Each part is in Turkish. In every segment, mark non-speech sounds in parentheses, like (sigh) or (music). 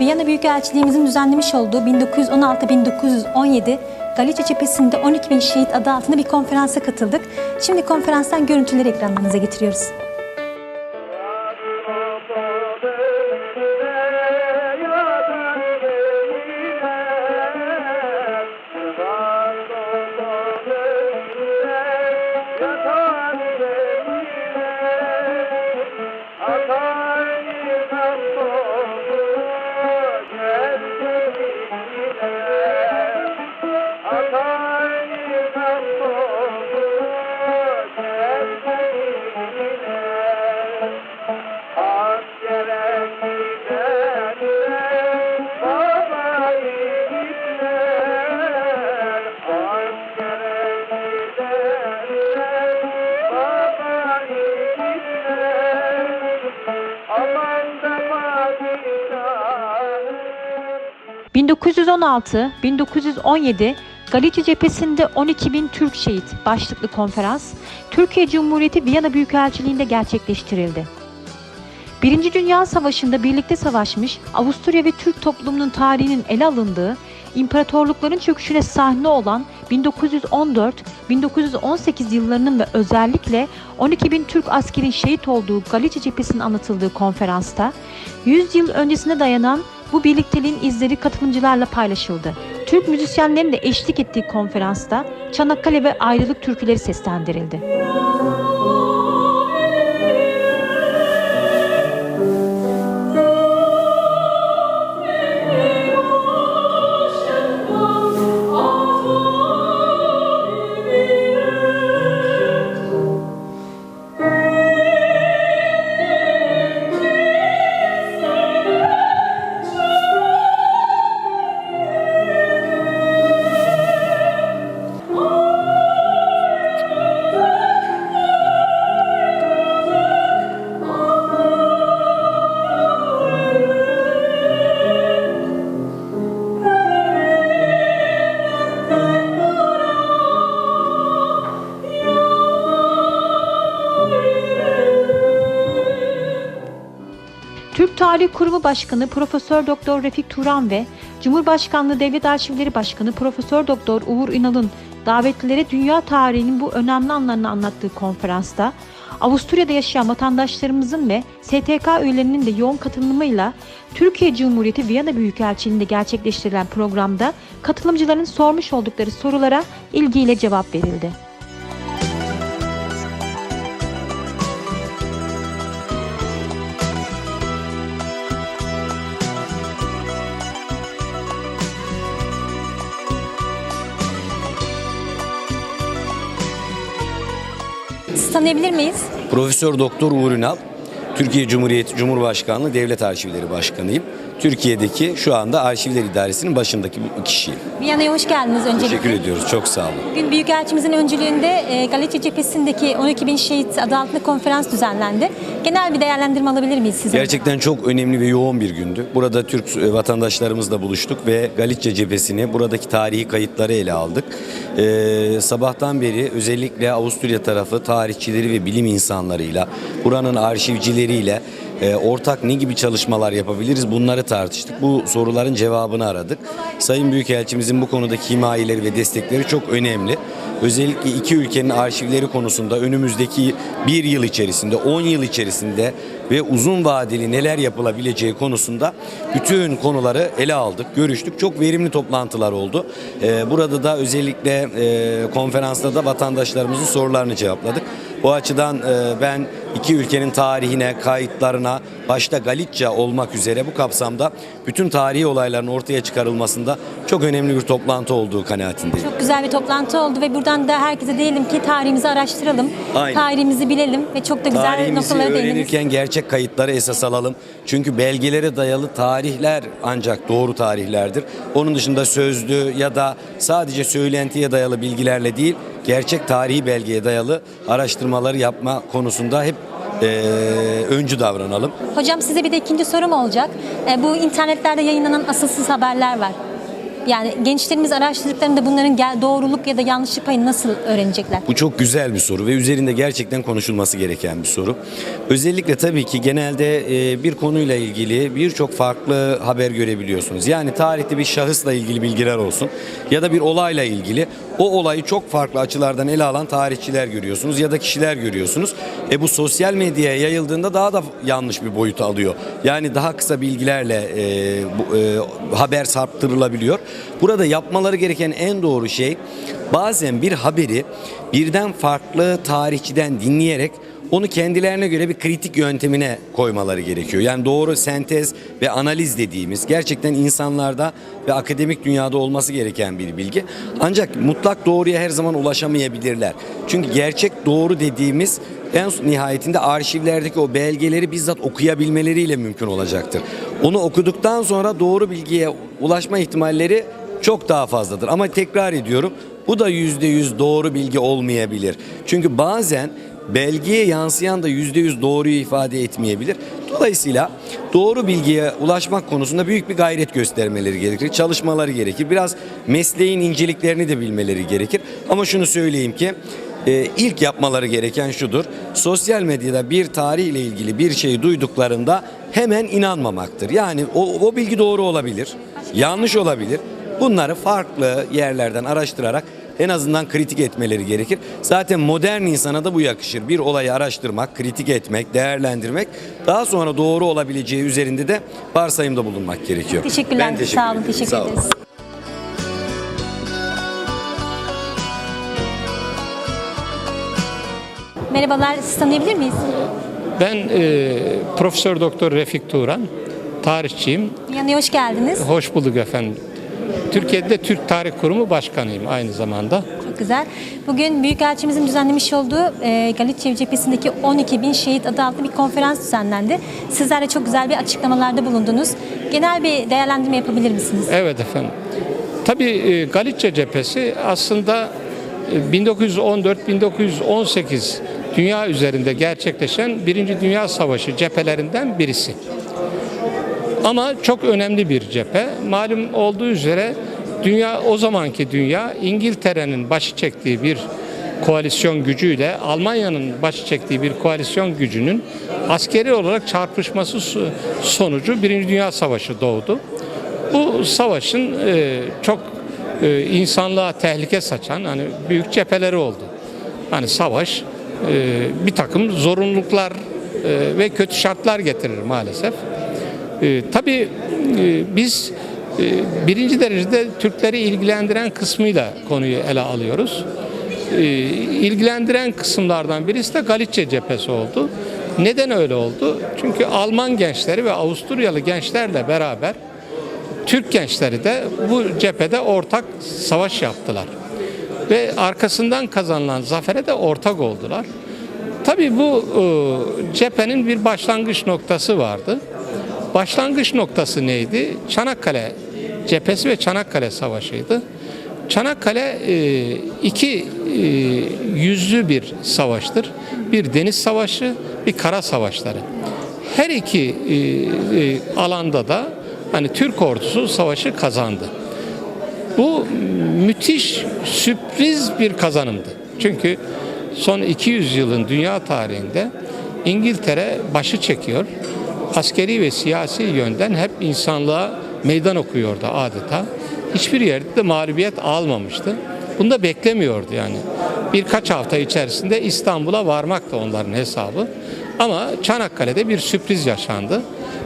Viyana Büyükelçiliğimizin düzenlemiş olduğu 1916-1917 Galicia cephesinde 12 bin şehit adı altında bir konferansa katıldık. Şimdi konferanstan görüntüleri ekranlarınıza getiriyoruz. 1916-1917 Galicia cephesinde 12 bin Türk şehit başlıklı konferans Türkiye Cumhuriyeti Viyana Büyükelçiliği'nde gerçekleştirildi. Birinci Dünya Savaşı'nda birlikte savaşmış Avusturya ve Türk toplumunun tarihinin ele alındığı, imparatorlukların çöküşüne sahne olan 1914-1918 yıllarının ve özellikle 12 bin Türk askerin şehit olduğu Galicia cephesinin anlatıldığı konferansta 100 yıl öncesine dayanan bu birlikteliğin izleri katılımcılarla paylaşıldı. Türk müzisyenlerin de eşlik ettiği konferansta Çanakkale ve ayrılık türküleri seslendirildi. Tarih Kurumu Başkanı Profesör Doktor Refik Turan ve Cumhurbaşkanlığı Devlet Arşivleri Başkanı Profesör Doktor Uğur Ünal'ın davetlilere dünya tarihinin bu önemli anlarını anlattığı konferansta Avusturya'da yaşayan vatandaşlarımızın ve STK üyelerinin de yoğun katılımıyla Türkiye Cumhuriyeti Viyana Büyükelçiliği'nde gerçekleştirilen programda katılımcıların sormuş oldukları sorulara ilgiyle cevap verildi. Tanıyabilir miyiz? Profesör Doktor Uğur Ünal, Türkiye Cumhuriyeti Cumhurbaşkanlığı Devlet Arşivleri Başkanıyım. Türkiye'deki şu anda Arşivler İdaresi'nin başındaki bir kişiyim. Viyana'ya hoş geldiniz öncelikle. Teşekkür ediyoruz. Çok sağ olun. Bugün Büyükelçimizin öncülüğünde e, Galicia cephesindeki 12 bin şehit adı altında konferans düzenlendi. Genel bir değerlendirme alabilir miyiz sizden? Gerçekten çok önemli ve yoğun bir gündü. Burada Türk e, vatandaşlarımızla buluştuk ve Galicia cephesini, buradaki tarihi kayıtları ele aldık. Ee, sabahtan beri özellikle Avusturya tarafı tarihçileri ve bilim insanlarıyla, buranın arşivcileriyle e, ortak ne gibi çalışmalar yapabiliriz bunları tartıştık. Bu soruların cevabını aradık. Sayın Büyükelçimizin bu konudaki himayeleri ve destekleri çok önemli. Özellikle iki ülkenin arşivleri konusunda önümüzdeki bir yıl içerisinde, 10 yıl içerisinde ve uzun vadeli neler yapılabileceği konusunda bütün konuları ele aldık, görüştük. Çok verimli toplantılar oldu. Ee, burada da özellikle e, konferansta da vatandaşlarımızın sorularını cevapladık. Bu açıdan e, ben iki ülkenin tarihine, kayıtlarına, başta Galicia olmak üzere bu kapsamda bütün tarihi olayların ortaya çıkarılmasında çok önemli bir toplantı olduğu kanaatindeyim. Çok güzel bir toplantı oldu ve buradan da herkese diyelim ki tarihimizi araştıralım. Aynen. Tarihimizi bilelim ve çok da güzel Tarihimizi noktalara değiniriz. öğrenirken gerçek kayıtları esas alalım. Çünkü belgelere dayalı tarihler ancak doğru tarihlerdir. Onun dışında sözlü ya da sadece söylentiye dayalı bilgilerle değil, gerçek tarihi belgeye dayalı araştırmaları yapma konusunda hep eee, öncü davranalım. Hocam size bir de ikinci sorum olacak. E, bu internetlerde yayınlanan asılsız haberler var. Yani gençlerimiz araştırdıklarında bunların gel- doğruluk ya da yanlışlık payını nasıl öğrenecekler? Bu çok güzel bir soru ve üzerinde gerçekten konuşulması gereken bir soru. Özellikle tabii ki genelde e, bir konuyla ilgili birçok farklı haber görebiliyorsunuz. Yani tarihte bir şahısla ilgili bilgiler olsun ya da bir olayla ilgili o olayı çok farklı açılardan ele alan tarihçiler görüyorsunuz ya da kişiler görüyorsunuz. E bu sosyal medyaya yayıldığında daha da yanlış bir boyut alıyor. Yani daha kısa bilgilerle e, bu, e, haber saptırılabiliyor. Burada yapmaları gereken en doğru şey bazen bir haberi birden farklı tarihçiden dinleyerek onu kendilerine göre bir kritik yöntemine koymaları gerekiyor. Yani doğru sentez ve analiz dediğimiz gerçekten insanlarda ve akademik dünyada olması gereken bir bilgi. Ancak mutlak doğruya her zaman ulaşamayabilirler. Çünkü gerçek doğru dediğimiz en nihayetinde arşivlerdeki o belgeleri bizzat okuyabilmeleriyle mümkün olacaktır. Onu okuduktan sonra doğru bilgiye ulaşma ihtimalleri çok daha fazladır. Ama tekrar ediyorum bu da yüzde yüz doğru bilgi olmayabilir. Çünkü bazen belgeye yansıyan da yüzde yüz doğruyu ifade etmeyebilir. Dolayısıyla doğru bilgiye ulaşmak konusunda büyük bir gayret göstermeleri gerekir. Çalışmaları gerekir. Biraz mesleğin inceliklerini de bilmeleri gerekir. Ama şunu söyleyeyim ki e, ilk yapmaları gereken şudur. Sosyal medyada bir tarihle ilgili bir şeyi duyduklarında hemen inanmamaktır. Yani o, o bilgi doğru olabilir, yanlış olabilir. Bunları farklı yerlerden araştırarak en azından kritik etmeleri gerekir. Zaten modern insana da bu yakışır. Bir olayı araştırmak, kritik etmek, değerlendirmek, daha sonra doğru olabileceği üzerinde de varsayımda bulunmak gerekiyor. Teşekkürler. Ben teşekkür Sağ olun. ederim. Teşekkür Sağ olun. ederiz. Merhabalar. Sizi tanıyabilir miyiz? Ben e, Profesör Doktor Refik Turan, tarihçiyim. Yanıya hoş geldiniz. Hoş bulduk efendim. Türkiye'de Türk Tarih Kurumu Başkanıyım aynı zamanda. Çok güzel. Bugün Büyükelçimizin düzenlemiş olduğu e, Galicia cephesindeki 12 bin şehit adı altında bir konferans düzenlendi. Sizler de çok güzel bir açıklamalarda bulundunuz. Genel bir değerlendirme yapabilir misiniz? Evet efendim. Tabii e, Galicia cephesi aslında e, 1914-1918 dünya üzerinde gerçekleşen Birinci Dünya Savaşı cephelerinden birisi. Ama çok önemli bir cephe. Malum olduğu üzere dünya o zamanki dünya İngiltere'nin başı çektiği bir koalisyon gücüyle Almanya'nın başı çektiği bir koalisyon gücünün askeri olarak çarpışması so- sonucu Birinci Dünya Savaşı doğdu. Bu savaşın e, çok e, insanlığa tehlike saçan hani büyük cepheleri oldu. Hani savaş e, bir takım zorunluluklar e, ve kötü şartlar getirir maalesef. E, tabii e, biz e, birinci derecede Türkleri ilgilendiren kısmıyla konuyu ele alıyoruz. E, ilgilendiren kısımlardan birisi de Galicia cephesi oldu. Neden öyle oldu? Çünkü Alman gençleri ve Avusturyalı gençlerle beraber Türk gençleri de bu cephede ortak savaş yaptılar. Ve arkasından kazanılan zafere de ortak oldular. Tabii bu e, cephenin bir başlangıç noktası vardı. Başlangıç noktası neydi? Çanakkale cephesi ve Çanakkale Savaşı'ydı. Çanakkale e, iki e, yüzlü bir savaştır. Bir deniz savaşı, bir kara savaşları. Her iki e, alanda da hani Türk ordusu savaşı kazandı. Bu müthiş sürpriz bir kazanımdı. Çünkü son 200 yılın dünya tarihinde İngiltere başı çekiyor. Askeri ve siyasi yönden hep insanlığa meydan okuyordu adeta. Hiçbir yerde de mağlubiyet almamıştı. Bunu da beklemiyordu yani. Birkaç hafta içerisinde İstanbul'a varmak da onların hesabı. Ama Çanakkale'de bir sürpriz yaşandı.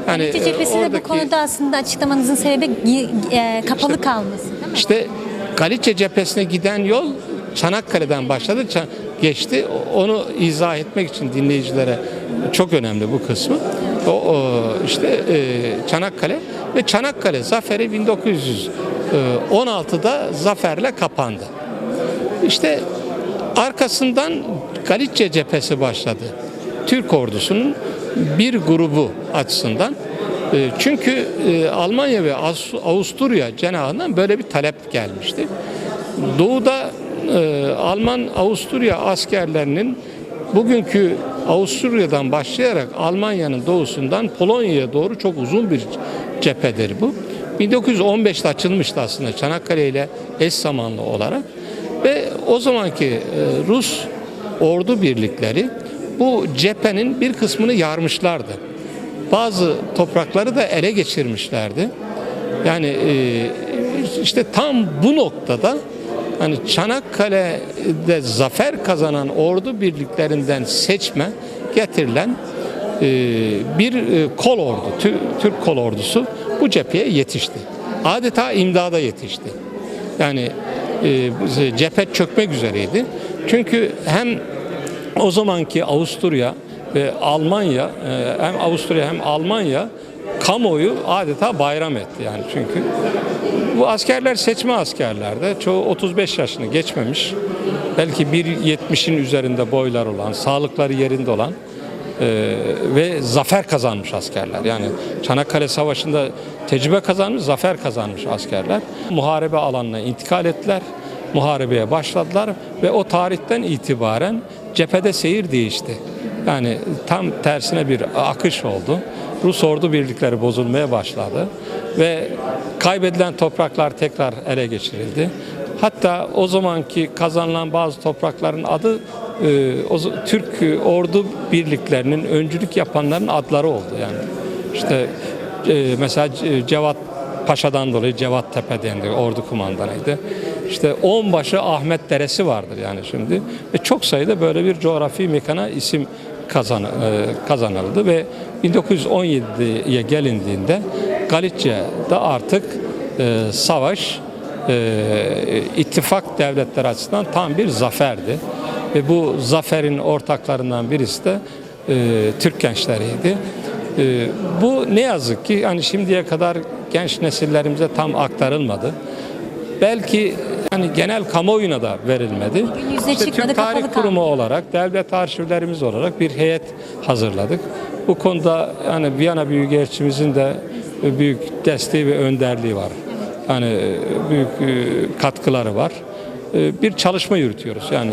Yani e, cephesinde bu oradaki- konuda aslında açıklamanızın sebebi e, kapalı kalması değil mi? İşte Galicia cephesine giden yol Çanakkale'den başladı, geçti. Onu izah etmek için dinleyicilere çok önemli bu kısmı. O, işte e, Çanakkale ve Çanakkale zaferi 1916'da zaferle kapandı. İşte arkasından Galicia cephesi başladı. Türk ordusunun bir grubu açısından. E, Çünkü e, Almanya ve Avusturya cenahından böyle bir talep gelmişti. Doğuda e, Alman Avusturya askerlerinin bugünkü Avusturya'dan başlayarak Almanya'nın doğusundan Polonya'ya doğru çok uzun bir cephedir bu. 1915'te açılmıştı aslında Çanakkale ile eş zamanlı olarak ve o zamanki e, Rus ordu birlikleri bu cephenin bir kısmını yarmışlardı. Bazı toprakları da ele geçirmişlerdi. Yani e, işte tam bu noktada hani Çanakkale'de zafer kazanan ordu birliklerinden seçme getirilen e, bir e, kol ordu, Tü- Türk kol ordusu bu cepheye yetişti. Adeta imdada yetişti. Yani e, cephe çökmek üzereydi. Çünkü hem o zamanki Avusturya ve Almanya e, hem Avusturya hem Almanya kamuoyu adeta bayram etti yani çünkü bu askerler seçme askerlerdi. Çoğu 35 yaşını geçmemiş. Belki 1.70'in üzerinde boylar olan, sağlıkları yerinde olan e, ve zafer kazanmış askerler. Yani Çanakkale Savaşı'nda tecrübe kazanmış, zafer kazanmış askerler. Muharebe alanına intikal ettiler. Muharebeye başladılar ve o tarihten itibaren cephede seyir değişti. Yani tam tersine bir akış oldu. Rus ordu birlikleri bozulmaya başladı ve kaybedilen topraklar tekrar ele geçirildi. Hatta o zamanki kazanılan bazı toprakların adı e, Türk ordu birliklerinin öncülük yapanların adları oldu yani. İşte e, mesela Cevat Paşa'dan dolayı Cevat Tepe dendi, ordu kumandanıydı. İşte Onbaşı Ahmet Deresi vardır yani şimdi. Ve çok sayıda böyle bir coğrafi mekana isim kazan, e, kazanıldı ve 1917'ye gelindiğinde Galicia'da artık e, savaş e, ittifak devletler açısından tam bir zaferdi. Ve bu zaferin ortaklarından birisi de Türk gençleriydi. Bu ne yazık ki hani şimdiye kadar genç nesillerimize tam aktarılmadı. Belki hani genel kamuoyuna da verilmedi. İşte çıkmadı, Türk Tarih kapalı kaldı. Kurumu olarak, devlet arşivlerimiz olarak bir heyet hazırladık. Bu konuda yani Viyana Büyükelçimizin de büyük desteği ve önderliği var. Yani büyük e, katkıları var. E, Bir çalışma yürütüyoruz. Yani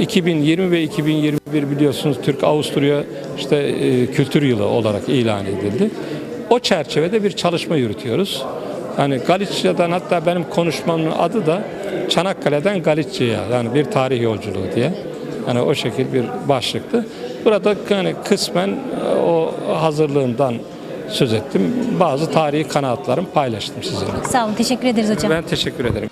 2020 ve 2021 biliyorsunuz Türk Avusturya işte e, kültür yılı olarak ilan edildi. O çerçevede bir çalışma yürütüyoruz. Yani Galicia'dan hatta benim konuşmamın adı da Çanakkale'den Galicia'ya yani bir tarih yolculuğu diye. Yani o şekil bir başlıktı. Burada yani kısmen e, o hazırlığımdan söz ettim. Bazı tarihi kanaatlarımı paylaştım sizinle. Sağ olun. Teşekkür ederiz hocam. Ben teşekkür ederim.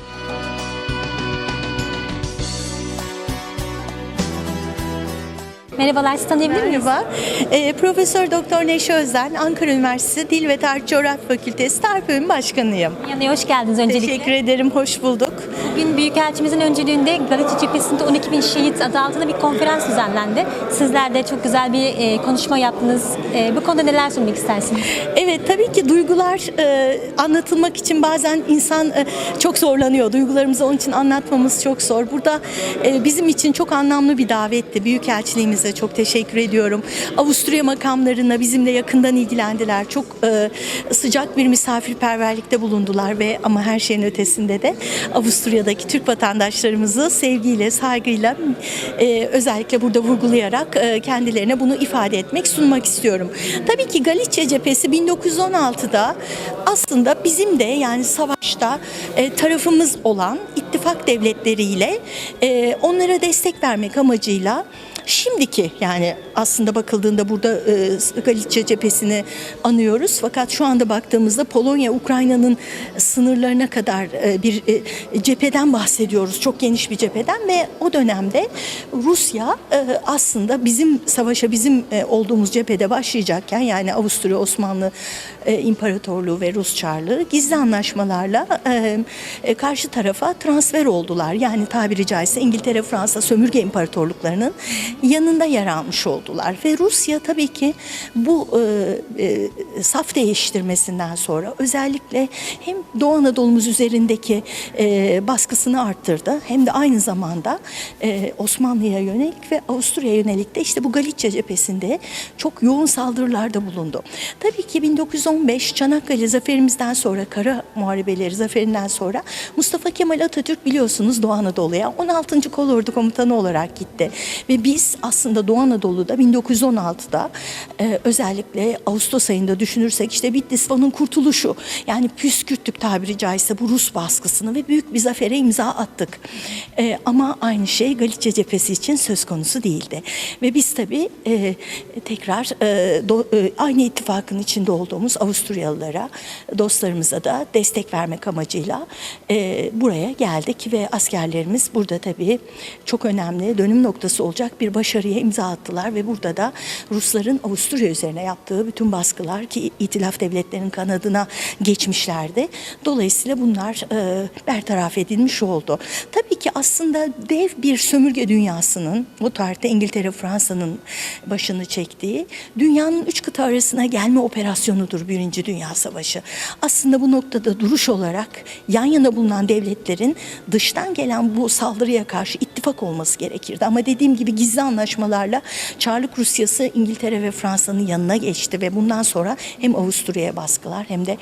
Merhabalar. Sizi tanıyabilir miyiz? Merhaba. Ee, Profesör Doktor Neşe Özden, Ankara Üniversitesi Dil ve Tarih Coğrafya Fakültesi Tarih Bölümü Başkanıyım. Yanıya hoş geldiniz öncelikle. Teşekkür ederim, hoş bulduk. Bugün Büyükelçimizin öncülüğünde Galicia cephesinde 12 bin şehit adı altında bir konferans düzenlendi. Sizler de çok güzel bir e, konuşma yaptınız. E, bu konuda neler söylemek istersiniz? Evet, tabii ki duygular e, anlatılmak için bazen insan e, çok zorlanıyor. Duygularımızı onun için anlatmamız çok zor. Burada e, bizim için çok anlamlı bir davetti. Büyükelçiliğimize çok teşekkür ediyorum. Avusturya makamlarına bizimle yakından ilgilendiler. Çok e, sıcak bir misafirperverlikte bulundular ve ama her şeyin ötesinde de Avusturya'daki Türk vatandaşlarımızı sevgiyle, saygıyla e, özellikle burada vurgulayarak e, kendilerine bunu ifade etmek, sunmak istiyorum. Tabii ki Galicia cephesi 1916'da aslında bizim de yani savaşta e, tarafımız olan ittifak devletleriyle e, onlara destek vermek amacıyla Şimdiki yani aslında bakıldığında burada e, Galicia cephesini anıyoruz. Fakat şu anda baktığımızda Polonya, Ukrayna'nın sınırlarına kadar e, bir e, cepheden bahsediyoruz. Çok geniş bir cepheden ve o dönemde Rusya e, aslında bizim savaşa bizim e, olduğumuz cephede başlayacakken yani Avusturya, Osmanlı e, İmparatorluğu ve Rus Çarlığı gizli anlaşmalarla e, e, karşı tarafa transfer oldular. Yani tabiri caizse İngiltere, Fransa sömürge imparatorluklarının yanında yer almış oldular. Ve Rusya tabii ki bu e, e, saf değiştirmesinden sonra özellikle hem Doğu Anadolu'muz üzerindeki e, baskısını arttırdı hem de aynı zamanda e, Osmanlı'ya yönelik ve Avusturya'ya yönelik de işte bu Galicia cephesinde çok yoğun saldırılarda bulundu. Tabii ki 1915 Çanakkale zaferimizden sonra Kara Muharebeleri zaferinden sonra Mustafa Kemal Atatürk biliyorsunuz Doğu Anadolu'ya 16. Kolordu Komutanı olarak gitti. Ve biz biz aslında Doğu Anadolu'da 1916'da e, özellikle Ağustos ayında düşünürsek işte Bitlis-Van'ın kurtuluşu yani püskürttük tabiri caizse bu Rus baskısını ve büyük bir zafere imza attık. E, ama aynı şey Galicia cephesi için söz konusu değildi. Ve biz tabii e, tekrar e, do- e, aynı ittifakın içinde olduğumuz Avusturyalılara, dostlarımıza da destek vermek amacıyla e, buraya geldik ve askerlerimiz burada tabii çok önemli dönüm noktası olacak bir başarıya imza attılar ve burada da Rusların Avusturya üzerine yaptığı bütün baskılar ki itilaf devletlerinin kanadına geçmişlerdi. Dolayısıyla bunlar e, bertaraf edilmiş oldu. Tabii ki aslında dev bir sömürge dünyasının o tarihte İngiltere Fransa'nın başını çektiği dünyanın üç kıta arasına gelme operasyonudur Birinci Dünya Savaşı. Aslında bu noktada duruş olarak yan yana bulunan devletlerin dıştan gelen bu saldırıya karşı ittifak olması gerekirdi. Ama dediğim gibi gizli anlaşmalarla Çarlık Rusyası İngiltere ve Fransa'nın yanına geçti ve bundan sonra hem Avusturya'ya baskılar hem de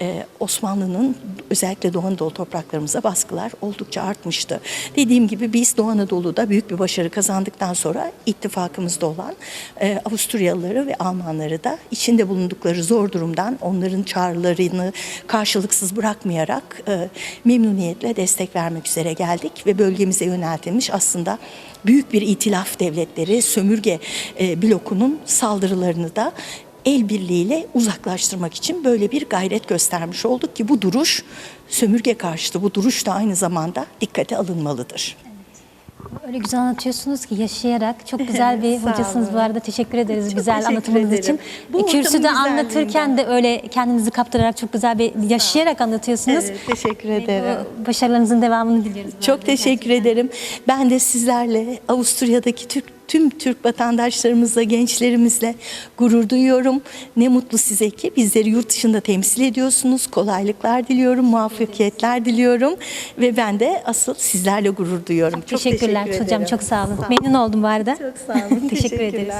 e, Osmanlı'nın özellikle Doğu Anadolu topraklarımıza baskılar oldukça artmıştı. Dediğim gibi biz Doğu Anadolu'da büyük bir başarı kazandıktan sonra ittifakımızda olan e, Avusturyalıları ve Almanları da içinde bulundukları zor durumdan onların çağrılarını karşılıksız bırakmayarak e, memnuniyetle destek vermek üzere geldik ve bölgemize yöneltilmiş aslında büyük bir itilaf devletleri sömürge e, blokunun saldırılarını da el birliğiyle uzaklaştırmak için böyle bir gayret göstermiş olduk ki bu duruş sömürge karşıtı bu duruş da aynı zamanda dikkate alınmalıdır. Öyle güzel anlatıyorsunuz ki yaşayarak çok güzel bir (laughs) hocasınız bu arada. Teşekkür ederiz Çok güzel teşekkür anlatımınız ederim. için. Bu E, Kürsüde anlatırken de öyle kendinizi kaptırarak çok güzel bir yaşayarak anlatıyorsunuz. Evet, teşekkür ederim. Başarılarınızın devamını diliyoruz. Çok teşekkür ederim. Ben de sizlerle Avusturya'daki Türk tüm Türk vatandaşlarımızla, gençlerimizle gurur duyuyorum. Ne mutlu size ki bizleri yurt dışında temsil ediyorsunuz. Kolaylıklar diliyorum, muvaffakiyetler diliyorum ve ben de asıl sizlerle gurur duyuyorum. Çok Teşekkürler teşekkür hocam çok sağ olun. Memnun oldum bu arada. Çok sağ olun. (laughs) (laughs) Teşekkür ederiz.